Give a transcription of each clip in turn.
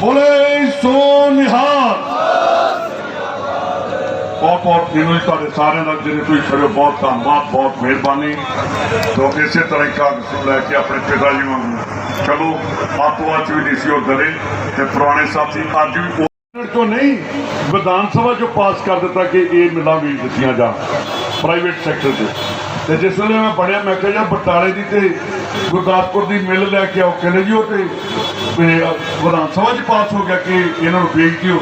ਬੋਲੇ ਬਹੁਤ ਬਹੁਤ ਮੈਨੂੰ ਤੁਹਾਡੇ ਸਾਰਿਆਂ ਦਾ ਜਿਹੜੇ ਤੁਸੀਂ ਖੜੇ ਬਹੁਤ ਧੰਨਵਾਦ, ਬਹੁਤ ਮਿਹਰਬਾਨੀ। ਤੋਂ ਇਸੇ ਤਰ੍ਹਾਂ ਹੀ ਕਾਗਜ਼ ਨੂੰ ਲੈ ਕੇ ਆਪਣੇ ਪਿਤਾ ਜੀ ਵਾਂਗੂ ਚਲੋ, ਆਪੋ ਅੱਜ ਵੀ ਨਹੀਂ ਸੀ ਉਹ ਡਰੇ ਤੇ ਪੁਰਾਣੇ ਸਾਥੀ ਅੱਜ ਵੀ ਤੋਂ ਨਹੀਂ, ਵਿਧਾਨ ਸਭਾ ਚੋਂ ਪਾਸ ਕਰ ਦਿੱਤਾ ਕਿ ਇਹ ਮਿਲਾਂ ਵੀ ਦਿੱਤੀਆਂ ਜਾ ਪ੍ਰਾਈਵੇਟ ਸੈਕਟਰ 'ਚ ਤੇ ਜਿਸ ਵੇਲੇ ਮੈਂ ਪੜਿਆ ਮੈਂ ਕਿਹਾ, ਯਾਰ, ਬਟਾਲੇ ਦੀ ਤੇ ਗੁਰਦਾਸਪੁਰ ਦੀ ਮਿਲ ਲੈ ਕੇ ਆਓ, ਕਹਿੰਦੇ ਜੀ ਉਹ ਤੇ ਵਿਧਾਨ ਸਭਾ 'ਚ ਪਾਸ ਹੋ ਗਿਆ ਕਿ ਇਹਨਾਂ ਨੂੰ ਵੇਚ ਦਿਓ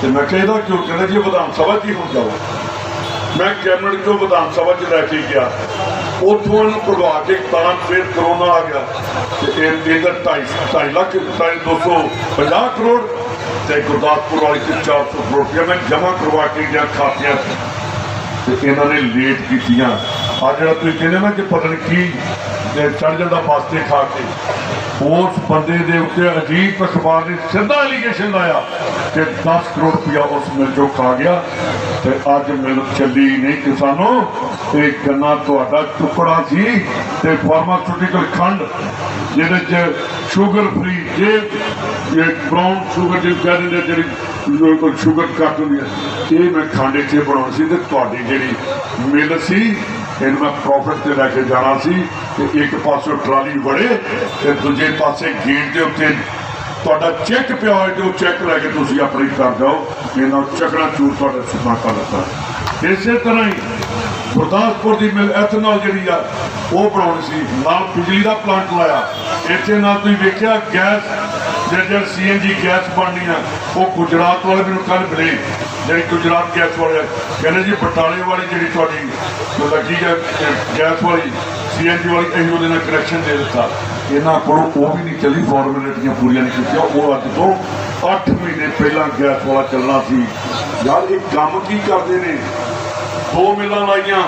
ਤੇ ਮੈਂ ਕਿਹਾ, ਇਹਦਾ ਕਿਉਂ? ਕਹਿੰਦੇ ਜੀ ਵਿਧਾਨ ਸਭਾ 'ਚ ਹੀ ਹੁਣ ਜਾਓ ਮੈਂ ਕੈਬਨਿਟ ਤੋਂ ਵਿਧਾਨ ਸਭਾ 'ਚ ਲੈ ਕੇ ਗਿਆ। ਉੱਥੋਂ ਇਹਨੂੰ ਭਗਵਾ ਕੇ ਤਾਂ ਫਿਰ ਕਰੋਨਾ ਆ ਗਿਆ। ਤੇ ਇਹ ਇਹਦਾ 2.5 2.5 ਲੱਖ 250 ਕਰੋੜ ਤੇ ਗੁਰਦਾਸਪੁਰ ਵਾਲੀ ਤੇ 400 ਕਰੋੜ ਰੁਪਇਆ ਮੈਂ ਜਮ੍ਹਾਂ ਕਰਵਾ ਕੇ ਗਿਆ ਖਾਤਿਆਂ 'ਚ ਤੇ ਇਹਨਾਂ ਨੇ ਲੇਟ ਕੀਤੀਆਂ। ਆ ਜਿਹੜਾ ਤੁਸੀਂ ਕਹਿੰਦੇ ਨਾ ਕਿ ਪਤਾ ਨਹੀਂ ਕੀ ਚੜ ਜਾਂਦਾ ਪਾਸਤੇ ਖਾ ਕੇ, ਉਸ ਬੰਦੇ ਦੇ ਉੱਤੇ ਅਜੀਬ ਅਖਬਾਰ ਨੇ ਸਿੱਧਾ ਐਲੀਗੇਸ਼ਨ ਲਾਇਆ ਕਿ 10 ਕਰੋੜ ਰੁਪਇਆ ਉਸ ਮਿਲ ਚੋਂ ਖਾ ਗਿਆ ਤੇ ਅੱਜ ਮਿਲ ਚੱਲੀ ਨਹੀਂ ਕਿਸਾਨੋ। ਤੇ ਗੰਨਾ ਤੁਹਾਡਾ ਟੁਕੜਾ ਸੀ ਤੇ ਫਾਰਮਾਸਿਊਟੀਕਲ ਖੰਡ, ਜਿਹਦੇ ਚ ਸ਼ੂਗਰ ਫ੍ਰੀ ਜੇ ਇਹ ਬ੍ਰਾਊਨ ਸ਼ੂਗਰ ਜਿਹਨੂੰ ਕਹਿੰਦੇ ਨੇ ਜਿਹੜੀ ਕੋਈ ਸ਼ੂਗਰ ਘੱਟ ਹੁੰਦੀ ਹੈ ਇਹ ਮੈਂ ਖਾਂਡੇ 'ਚ ਬਣਾਉਣੀ ਸੀ ਤੇ ਤੁਹਾਡੀ ਜਿਹੜੀ ਮਿਲ ਸੀ ਇਹਨੂੰ ਮੈਂ ਪ੍ਰੋਫਿਟ ਤੇ ਲੈ ਕੇ ਜਾਣਾ ਸੀ ਤੇ ਇੱਕ ਪਾਸੇ ਟਰਾਲੀ ਵੜੇ ਤੇ ਦੂਜੇ ਪਾਸੇ ਗੇਟ ਦੇ ਉੱਤੇ ਤੁਹਾਡਾ ਚੈੱਕ ਪਿਆ ਹੋਇਆ ਤੇ ਉਹ ਚੈੱਕ ਲੈ ਕੇ ਤੁਸੀਂ ਆਪਣੀ ਕਰ ਜਾਓ। ਇਹਨਾਂ ਚੱਕਣਾ ਚੂਰ ਤੁਹਾਡਾ ਸੁਪਨਾ ਕਰ ਦਿੱਤਾ ਇਸੇ ਤਰ੍ਹਾਂ ਹੀ ਗੁਰਦਾਸਪੁਰ ਦੀ ਮਿਲ ਐਥਨੋਲ ਜਿਹੜੀ ਆ, ਉਹ ਬਣਾਉਣੀ ਸੀ। ਨਾਲ ਬਿਜਲੀ ਦਾ ਪਲਾਂਟ ਲਾਇਆ। ਇੱਥੇ ਨਾਲ ਤੁਸੀਂ ਵੇਖਿਆ, ਗੈਸ ਜਿਹੜੇ ਸੀਐਨਜੀ ਗੈਸ ਬਣਨੀ ਆ ਉਹ ਗੁਜਰਾਤ ਵਾਲੇ ਮੈਨੂੰ ਕੱਲ ਮਿਲੇ, ਜਿਹੜੀ ਗੁਜਰਾਤ ਗੈਸ ਵਾਲੇ ਆ। ਕਹਿੰਦੇ ਜੀ, ਬਟਾਲੇ ਵਾਲੀ ਜਿਹੜੀ ਤੁਹਾਡੀ ਲੱਗੀ ਆ ਗੈਸ ਵਾਲੀ ਸੀਐਨਜੀ ਵਾਲੀ, ਅਸੀਂ ਉਹਦੇ ਨਾਲ ਕਨੈਕਸ਼ਨ ਦੇ ਦਿੱਤਾ। ਇਹਨਾਂ ਕੋਲੋਂ ਉਹ ਵੀ ਨਹੀਂ ਚੱਲੀ ਫਾਰਮੈਲਿਟੀਆਂ ਪੂਰੀਆਂ ਨਹੀਂ ਕੀਤੀਆਂ। ਉਹ ਅੱਜ ਤੋਂ 8 ਮਹੀਨੇ ਪਹਿਲਾਂ ਗੈਸ ਵਾਲਾ ਚੱਲਣਾ ਸੀ। ਯਾਰ, ਇਹ ਕੰਮ ਕੀ ਕਰਦੇ ਨੇ? ਦੋ ਮਿਲਾਂ ਲਾਈਆਂ।